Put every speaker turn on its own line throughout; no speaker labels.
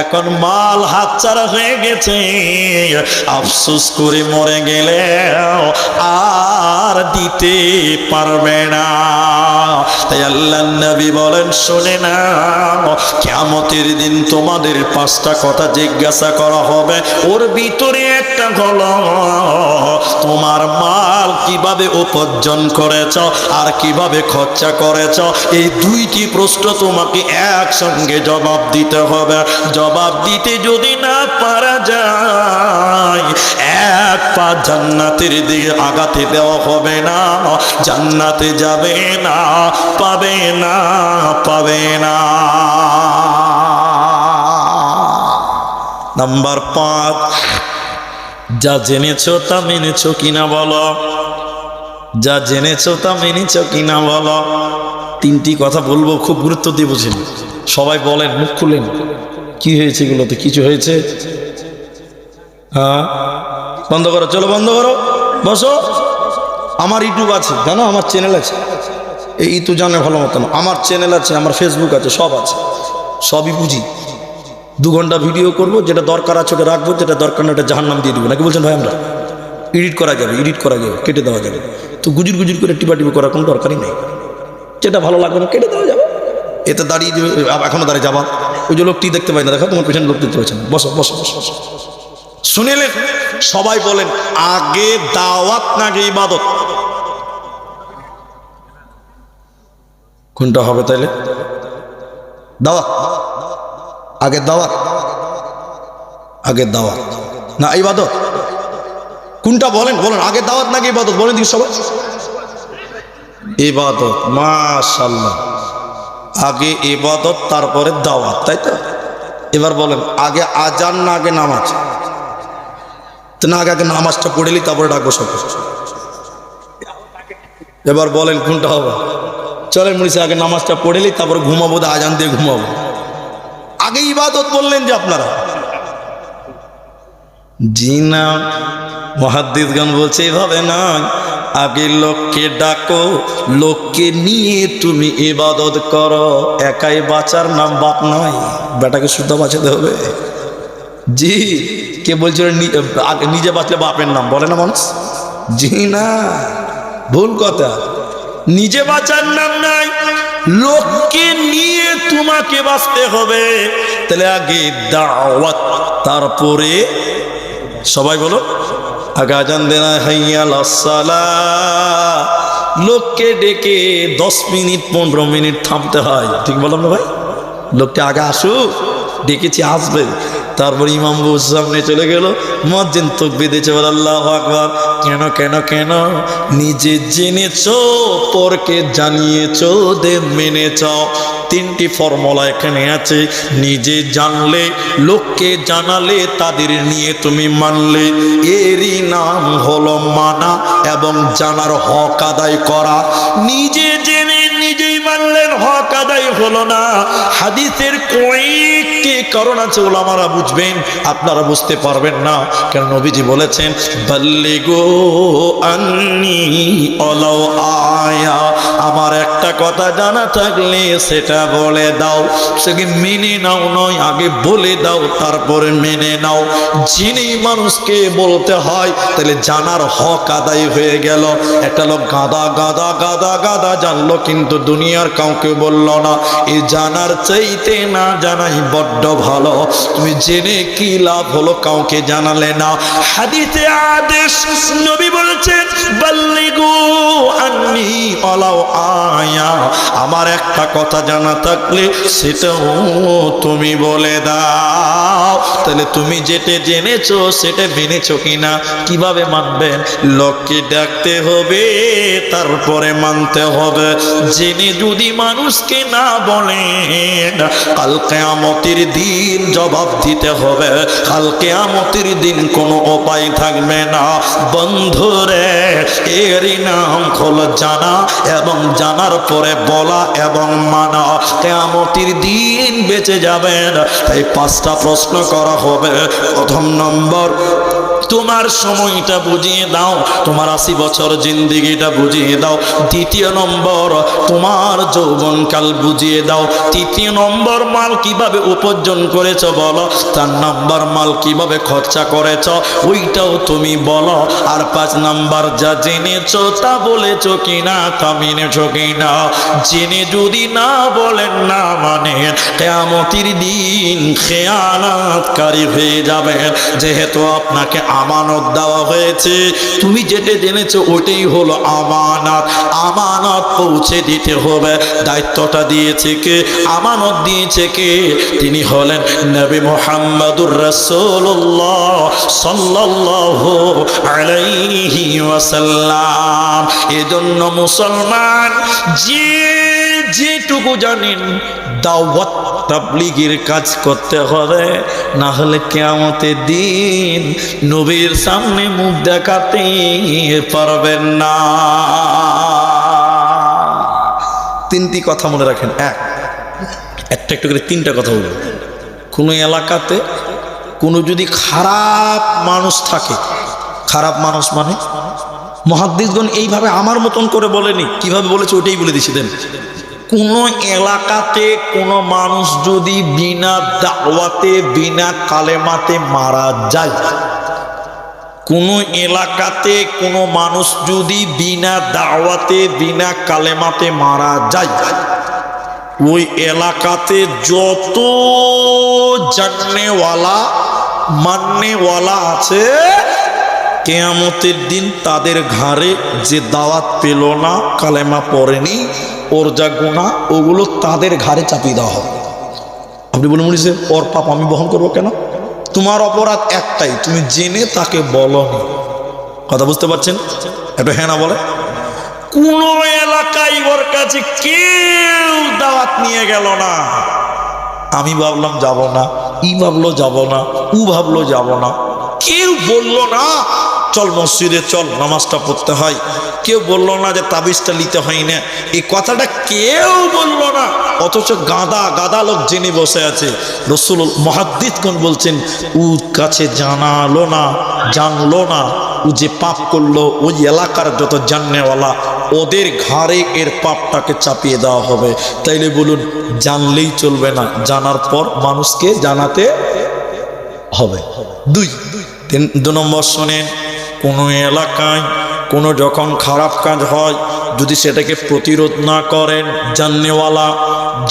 এখন মাল হাত হাতছাড়া হয়ে গেছে। আফসোস করে মরে গেলে আর দিতে পারবে না। নবী বলেন, শুনে না কেমতের দিন তোমাদের পাঁচটা কথা জিজ্ঞাসা করা হবে। ওর ভিতরে একটা হল, তোমার মাল কীভাবে উপার্জন করেছ আর কীভাবে খরচা করেছ? এই দুইটি প্রশ্ন তোমাকে একসঙ্গে জবাব দিতে হবে। জবাব দিতে যদি না পারা যায়, এক পা জান্নাতের দিকে আগাতে দেওয়া হবে না, জান্নাতে যাবে না, পাবে না পাবে না। নাম্বার পাঁচ, যা জেনেছো তা মেনেছো কিনা বলো? যা জেনেছো তা মেনেছো কিনা বলো? তিনটি কথা বলব, খুব গুরুত্ব দিয়ে বুঝেন সবাই বলেন, মুখ খুলেন। কি হয়েছে এগুলোতে? কিছু হয়েছে? হ্যাঁ? বন্ধ করো, চলো বন্ধ করো। বসো। আমার ইউটিউব আছে, জানো? আমার চ্যানেল আছে। এই তো জানে ভালো মতন আমার চ্যানেল আছে, আমার ফেসবুক আছে, সব আছে। সবই বুঝি। দু ঘণ্টা ভিডিও করব, যেটা দরকার আছে ওটা রাখব, যেটা দরকার না ওটা জাহার নাম দিয়ে দেবো। নাকি বলছেন, ভাই, আমরা এডিট করা যাবে, এডিট করা যাবে, কেটে দেওয়া যাবে। তো গুজুর গুজুর করে টিপা টিপি করার কোনো দরকারই নেই। যেটা ভালো লাগবে না, কেটে দেওয়া যাবে। এতে দাঁড়িয়ে যাবে এখনও দাঁড়িয়ে যাবা। ওই যে লোকটি দেখতে পাই না, দেখো তোমার পেছনে লোক দেখতে পাচ্ছেন বসো বসো বসো বসো। শুনিলেন? সবাই বলেন, আগে দাওয়াত না আগে ইবাদত। কোনটা হবে তাইলে? দাওয়াত। আগে দাওয়াত। আগে দাওয়াত। না, ইবাদত। কোনটা বলেন? বলেন, আগে দাওয়াত নাকি ইবাদত। বলেন দিকে সবাই। ইবাদত মাশাল্লাহ আগে ইবাদত, তারপরে দাওয়াত, তাই তো? এবার বলেন, আগে আজান না, আগে নামাজ? তো না, আগে আগে নামাজটা পড়েলি তারপরে ডাকবো সব। এবার বলেন, কোনটা হবে? চলেন মনীষা আগে নামাজটা পড়েলি তারপর ঘুমাবো আজান দিয়ে ঘুমাবো। আগে ইবাদত বললেন যে আপনারা। জি না, মহাদ্দিসগণ বলছে, এভাবে না আগে লোককে ডাকো, লোককে নিয়ে তুমি ইবাদত করো। একাই বাঁচার নাম বাপ নয়। বেটাকে শুদ্ধ বাঁচাতে হবে। জি, কে বলছে নি- আগে নিজে বাঁচলে বাপের নাম? বলে না মানুষ? জি না। ভুল কথা। নিজে বাঁচার নাম নাই, লোককে নিয়ে তোমাকে বাঁচতে হবে। তাহলে আগে দাওয়াত, তারপরে সবাই বলো। আগে আজান দেনা হাইয়াল আসসালা লোককে ডেকে দশ মিনিট, পনেরো মিনিট থামতে হয়। ঠিক বললাম না ভাই? লোককে আগে আসুক, ডেকেছি, আসবে। তারপর ইমাম বাবুর সামনে চলে গেল মজ্জিন তোক বেঁধেছে বলে আল্লাহ আকবার। কেন কেন কেন? নিজে জেনেছ, পরকে জানিয়েছ দে মেনেছ তিনটি ফর্মুলা এখানে আছে, নিজে জানলে, লোককে জানালে, তাদের নিয়ে তুমি মানলে। এরই নাম হলো মানা এবং জানার হক আদায় করা। নিজে জেনে হলো না। হাদিসের কয়েকটি কারণ আছে, ওলামারা বুঝবেন, আপনারা বুঝতে পারবেন না। কেন নবীজি বলেছেন বাল্লি গো আন্নি অলাও আয়া। আমার একটা কথা জানা থাকলে সেটা বলে দাও। সেকে মেনে নাও নয়, আগে বলে দাও, তারপরে মেনে নাও। যিনি মানুষকে বলতে হয়, তাহলে জানার হক আদায় হয়ে গেল। একটা লোক গাদা গাদা গাদা গাদা জানলো, কিন্তু দুনিয়ার কাউকে বলল না। এই জানার চাইতে না জানাই বড্ড ভালো। তুমি জেনে কি লাভ হলো কাউকে জানালে না। হাদিতে আদেশ, নবী আন্নি আয়া। আমার একটা কথা জানা থাকলে সেটাও তুমি বলে দাও। তাহলে তুমি যেটা জেনেছো, সেটা মেনেছো কিনা? কীভাবে মানবেন লোককে ডাকতে হবে, তারপরে মানতে হবে। জেনে যদি মানুষকে না বলেন, কাল কেয়ামতের দিন জবাব দিতে হবে। কাল কেয়ামতের দিন কোনো উপায় থাকবে না। বন্ধুরে, এরই নাম হলো জানা এবং জানার পরে বলা এবং মানা। কেয়ামতির দিন বেঁচে যাবেন। তাই পাঁচটা প্রশ্ন করা হবে। প্রথম নম্বর তোমার সময়টা বুঝিয়ে দাও, তোমার আশি বছর জিন্দিগিটা বুঝিয়ে দাও। দ্বিতীয় নম্বর, তোমার যৌবনকাল বুঝিয়ে দাও। তৃতীয় নম্বর, মাল কীভাবে উপার্জন করেছ বলো। তার নাম্বার, মাল কীভাবে খরচা করেছ, ওইটাও তুমি বলো। আর পাঁচ নাম্বার, যা জেনেছ তা বলেছ কিনা, তা মেনেছ কিনা। জেনে যদি না বলেন না মানে কেয়ামতির দিন খেয়ানাতকারী হয়ে যাবেন। যেহেতু আপনাকে আমানত দেওয়া হয়েছে। তুমি যেটা জেনেছো ওটাই হলো আমানত। আমানত পৌঁছে দিতে হবে। দায়িত্বটা দিয়েছে কে? আমানত দিয়েছে কে? তিনি হলেন নবী মোহাম্মদুর রসুল্লাহ সাল্লাল্লাহু আলাইহি ওয়াসাল্লাম। এজন্য মুসলমান, যে যেটুকু জানেন দাওয়াত তাবলিগের কাজ করতে হবে না হলে কেয়ামতের দিন নবীর সামনে মুখ দেখাতে পারবেন না। তিনটি কথা মনে রাখেন। এক, একটা একটু করে তিনটা কথা বলব কোনো এলাকাতে কোনো যদি খারাপ মানুষ থাকে, খারাপ মানুষ মানে? মহাদ্দিসগণ এইভাবে আমার মতন করে বলেনি, কীভাবে বলেছে ওটাই বলে দিছি, দেন। কোনো এলাকাতে কোনো মানুষ যদি বিনা দাওয়াতে, বিনা কালেমাতে মারা যায়। কোনো এলাকাতে কোনো মানুষ যদি বিনা দাওয়াতে, বিনা কালেমাতে মারা যায়। ওই এলাকাতে যত জাননেওয়ালা, মাননেওয়ালা আছে কেয়ামতের দিন তাদের ঘাড়ে যে দাওয়াত পেল না, কালেমা পড়েনি ওর যা গুণা ওগুলো তাদের ঘাড়ে চাপিয়ে দেওয়া হবে। আপনি বলে মনে ওর পাপ আমি বহন করব কেন? তোমার অপরাধ একটাই, তুমি জেনে তাকে বলনি। কথা বুঝতে পারছেন? একটু হ্যাঁ না বলে। কোন এলাকায় ওর কাছে কেউ দাওয়াত নিয়ে গেল না। আমি ভাবলাম, যাব না। ই ভাবলো, যাব না। উ ভাবলো, যাব না। কেউ বলল না চল মসজিদে, চল, নামাজটা পড়তে হয়। কেউ বলল না যে তাবিজটা নিতে হয় না এই কথাটা কেউ বলল না। অথচ গাদা গাদা লোক জেনে বসে আছে রসুল কোন বলছেন উ কাছে জানালো না, জানলো না। ও যে পাপ করল, ওই এলাকার যত জাননেওয়ালা ওদের ঘাড়ে এর পাপটাকে চাপিয়ে দেওয়া হবে। তাইলে বলুন, জানলেই চলবে না। জানার পর মানুষকে জানাতে হবে। দুই দু নম্বর শোনেন কোনো এলাকায় কোনো যখন খারাপ কাজ হয় যদি সেটাকে প্রতিরোধ না করেন, জাননেওয়ালা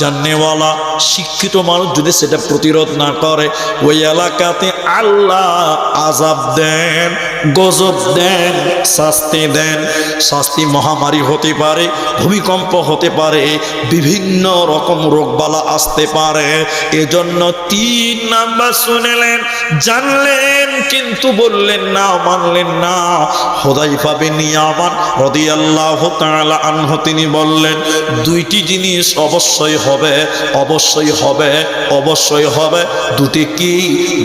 জাননেওয়ালা শিক্ষিত মানুষ যদি সেটা প্রতিরোধ না করে, ওই এলাকাতে আল্লাহ আজাব দেন, গজব দেন, শাস্তি দেন। শাস্তি মহামারী হতে পারে, ভূমিকম্প হতে পারে, বিভিন্ন রকম রোগবালা আসতে পারে। এজন্য তিন নাম্বার শুনেলেন, জানলেন কিন্তু বললেন না, মানলেন না। হোদাইফা বিন ইয়ামান রাদিয়াল্লাহু তিনি বললেন, দুইটি জিনিস অবশ্যই হবে অবশ্যই হবে অবশ্যই হবে। দুটি কি?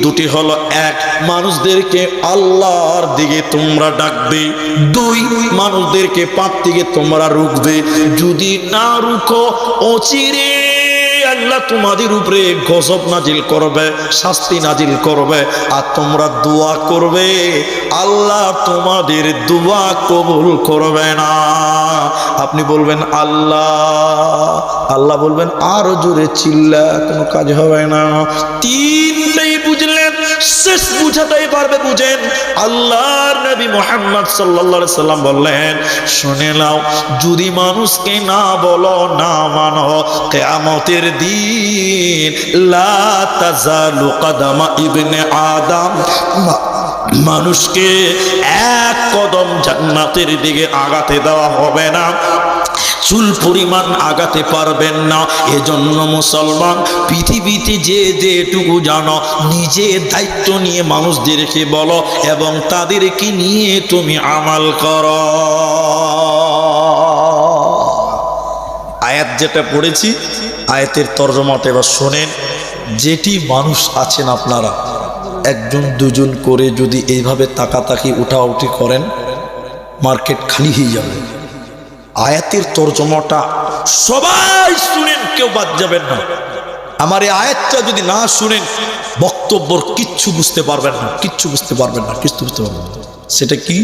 দুটি হলো এক, মানুষদেরকে আল্লাহর দিকে তোমরা ডাকবে। দুই, মানুষদেরকে পাপ থেকে তোমরা রুখবে। যদি না রুখো, অচিরে আল্লাহ তোমাদের উপরে গজব নাজিল করবে, শাস্তি নাজিল করবে, আর তোমরা দোয়া করবে। আল্লাহ তোমাদের দোয়া কবুল করবে না। আপনি বলবেন, আল্লাহ। আল্লাহ বলবেন, আরও জোরে চিল্লা, কোনো কাজ হবে না। তিন শেষ বুঝাতেই পারবে বুঝেন। আল্লাহর নবী মোহাম্মদ সাল্লাল্লাহু সাল্লাম বললেন, শুনে নাও, যদি মানুষকে না বলো, না মানো, কেয়ামতের দিন লা তাজালু কদমা ইবনে আদম মানুষকে এক কদম জান্নাতের দিকে আগাতে দেওয়া হবে না। চুল পরিমাণ আগাতে পারবেন না। এজন্য মুসলমান, পৃথিবীতে যে যেটুকু জানো, নিজে দায়িত্ব নিয়ে মানুষদেরকে বলো এবং তাদেরকে নিয়ে তুমি আমাল করো। আয়াত যেটা পড়েছি, আয়াতের তর্জমাটা এবার শোনেন। যেটি মানুষ আছেন আপনারা, একজন, দুজন করে যদি এইভাবে তাকাতাকি, উঠাউঠি করেন, মার্কেট খালি হয়ে যাবে। আয়াতের তর্জমাটা সবাই শুনেন, কেউ বাদ যাবেন না। আমার এই আয়াতটা যদি না শুনেন, বক্তব্যর কিচ্ছু বুঝতে পারবেন না, কিচ্ছু বুঝতে পারবেন না, কিচ্ছু বুঝতে পারবেন না। সেটা কি?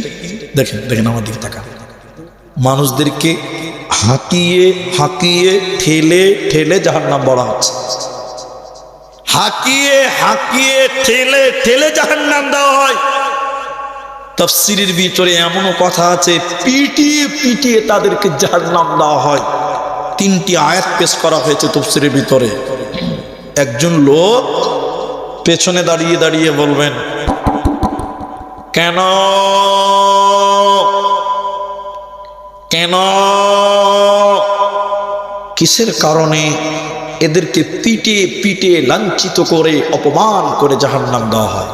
দেখেন দেখেন আমার দিকে তাকান। মানুষদেরকে হাঁকিয়ে হাঁকিয়ে, ঠেলে ঠেলে যাহার নাম বলা হচ্ছে। হাঁকিয়ে হাঁকিয়ে, ঠেলে ঠেলে যাহার নাম দেওয়া হয়। তফসিরের ভিতরে এমনও কথা আছে, পিটিয়ে পিটিয়ে তাদেরকে যাহার নাম দেওয়া হয়। তিনটি আয়াত পেশ করা হয়েছে তফসিরের ভিতরে। একজন লোক পেছনে দাঁড়িয়ে দাঁড়িয়ে বলবেন, কেন? কেন? কিসের কারণে এদেরকে পিটে পিটে লাঞ্ছিত করে, অপমান করে জাহান নাম দেওয়া হয়?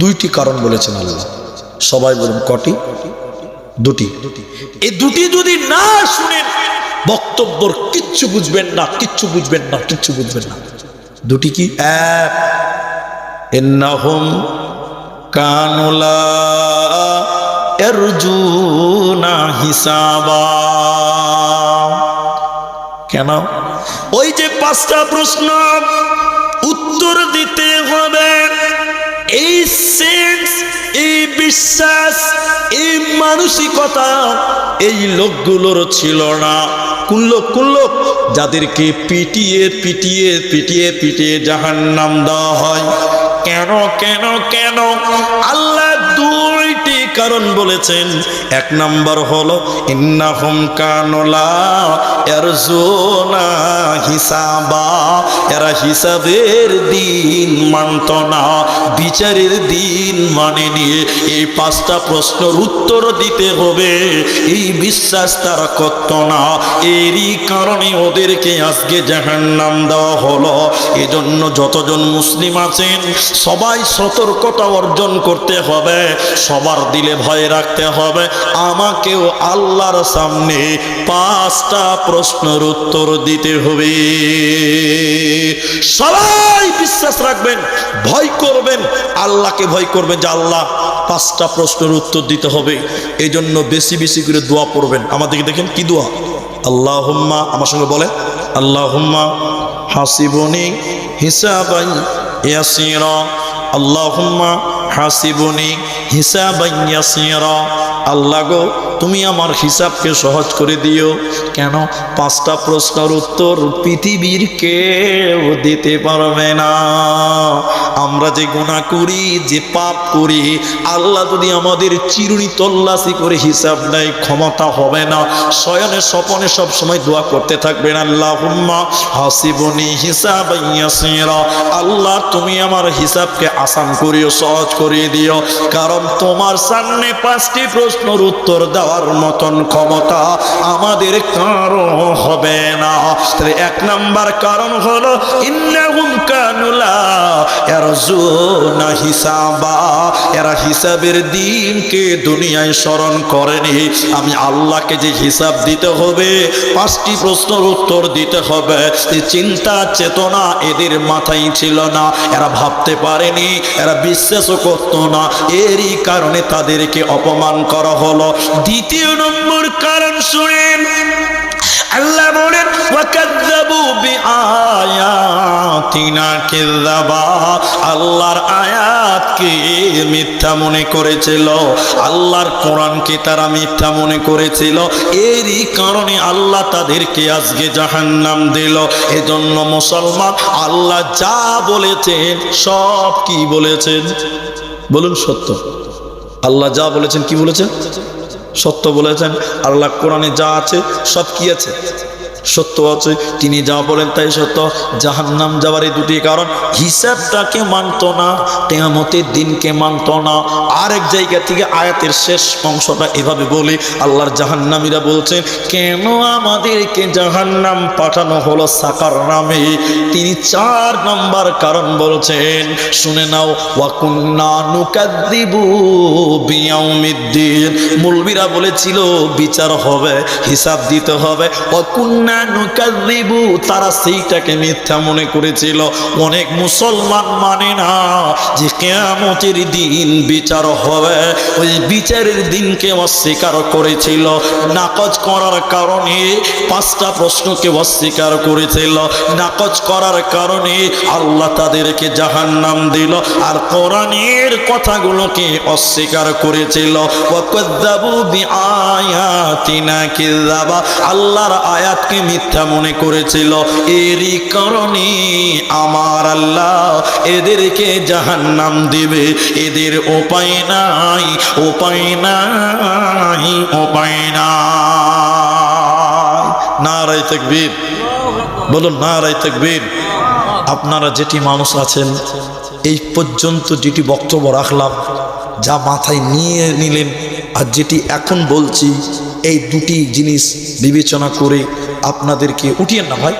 দুইটি কারণ বলেছেন আল্লাহ। সবাই বলুন, কটি? দুটি। এই দুটি যদি না শুনেন বক্তব্যর কিচ্ছু বুঝবেন না, কিচ্ছু বুঝবেন না, কিচ্ছু বুঝবেন না। দুটি কি? এক। ইন্নাহুম কানুলা এরজুনা হিসাবা। কেন? ওই যে পাঁচটা প্রশ্ন, উত্তর দিতে হবে। এই এই বিশ্বাস, এই মানসিকতা এই লোকগুলোর ছিল না। কোন লোক কোন লোক? যাদেরকে পিটিয়ে পিটিয়ে পিটিয়ে পিটিয়ে জাহান নাম দেওয়া হয়। কেন কেন কেন? আল্লাহ কারণ বলেছেন, এক নাম্বার হলো, ইন্নাহুম কানুলা এরজুনা হিসাবা। এরা হিসাবের দিন মানত না, বিচারের দিন মানে নিয়ে। এই পাঁচটা উত্তর দিতে হবে, এই বিশ্বাস তারা করত না। এরই কারণে ওদেরকে আজকে জাহান্নাম দেওয়া হলো। এজন্য যতজন মুসলিম আছেন, সবাই সতর্কতা অর্জন করতে হবে। সবার ভয় রাখতে হবে। আমাকেও আল্লাহর সামনে পাঁচটা প্রশ্নের উত্তর দিতে হবে। সবাই বিশ্বাস রাখবেন, ভয় করবেন, আল্লাহকে ভয় করবেন যে আল্লাহ পাঁচটা প্রশ্নের উত্তর দিতে হবে। এই জন্য বেশি বেশি করে দোয়া পড়বেন। আমাদেরকে দেখেন কি দোয়া? আল্লাহ হুম্মা আমার সঙ্গে বলে আল্লাহ হুম্মা হাসিবনি হিসাবাই আল্লাহুম্মা হাসিবনি হিসাবান ইয়াসিরা। আল্লাহ গো, তুমি আমার হিসাবকে সহজ করে দিও। কেন? পাঁচটা প্রশ্নের উত্তর পৃথিবীর কেউ দিতে পারবে না। আমরা যে গুণা করি, যে পাপ করি, আল্লাহ যদি আমাদের চিরুনি তল্লাশি করে হিসাব নেয় ক্ষমতা হবে না। শয়নে স্বপনে সব সময় দোয়া করতে থাকবেন আল্লাহ হুম্মা হাসিবনি হিসাব আল্লাহ, তুমি আমার হিসাবকে আসান করিও, সহজ করিয়ে দিও। কারণ তোমার সামনে পাঁচটি প্রশ্নের উত্তর দেওয়ার মতন ক্ষমতা আমাদের কারও হবে না। তাহলে এক নাম্বার কারণ হলো হিসাবা। এরা হিসাবের দিনকে দুনিয়ায় স্মরণ করেনি। আমি আল্লাহকে যে হিসাব দিতে হবে, পাঁচটি প্রশ্নের উত্তর দিতে হবে চিন্তা, চেতনা এদের মাথায় ছিল না। এরা ভাবতে পারেনি, এরা বিশ্বাসও করতো না। এরই কারণে তাদেরকে অপমান করা হলো। দ্বিতীয় নম্বর কারণ শুনেন, আল্লাহ বলেন, ওয়াকাযযাবু বিআয়াতিনা কিযাবা আল্লাহর আয়াতকে মিথ্যা মনে করেছিল। আল্লাহর কোরআনকে তারা মিথ্যা মনে করেছিল। এরই কারণে আল্লাহ তাদেরকে আজকে জাহান্নাম দিল। এজন্য মুসলমান, আল্লাহ যা বলেছেন, সব কি বলেছেন? বলুন সত্য। আল্লাহ যা বলেছেন কি বলেছেন? সত্য বলেছেন। আল্লাহ কোরআনে যা আছে সব কি আছে? সত্য আছে, তিনি যা বলেন তাই সত্য। জাহান্নাম যাওয়ার এই দুটি কারণ, হিসাবটাকে মানত না তেমতের দিনকে মানত না। আরেক জায়গা থেকে আয়াতের শেষ অংশটা এভাবে বলে, আল্লাহর জাহান্নামীরা বলছেন, কেন আমাদেরকে জাহান্নাম পাঠানো হলো সাকার নামে? তিনি চার নাম্বার কারণ বলছেন, শুনে নাও, ওয়াকুন্না নুকাদ্দিবু বিয়াউমিদ্দিন। মুলবিরা বলেছিল, বিচার হবে, হিসাব দিতে হবে। ওয়াকুন্না তারা সেইটাকে মিথ্যা মনে করেছিল। অনেক মুসলমান মানে না যে কিয়ামতের দিন বিচার হবে। ওই বিচারের দিনকে অস্বীকার করেছিল। নাকচ করার কারণে পাঁচটা প্রশ্নকে অস্বীকার করেছিল। নাকচ করার কারণে আল্লাহ তাদেরকে জাহান্নাম দিল আর কোরআনের কথাগুলোকে অস্বীকার করেছিল। আল্লাহর আয়াতকে মিথ্যা মনে করেছিল। এরই কারণে আমার আল্লাহ এদেরকে জাহান্নাম দিবে। এদের উপায় নাই উপায় নাই উপায় নাই। নারাই তাকবীর। বলুন নারাই তাকবীর। আপনারা যেটি মানুষ আছেন এই পর্যন্ত যেটি বক্তব্য রাখলাম, যা মাথায় নিয়ে নিলেন, আর যেটি এখন বলছি, এই দুটি জিনিস বিবেচনা করে আপনাদেরকে উঠিয়ে না ভাই।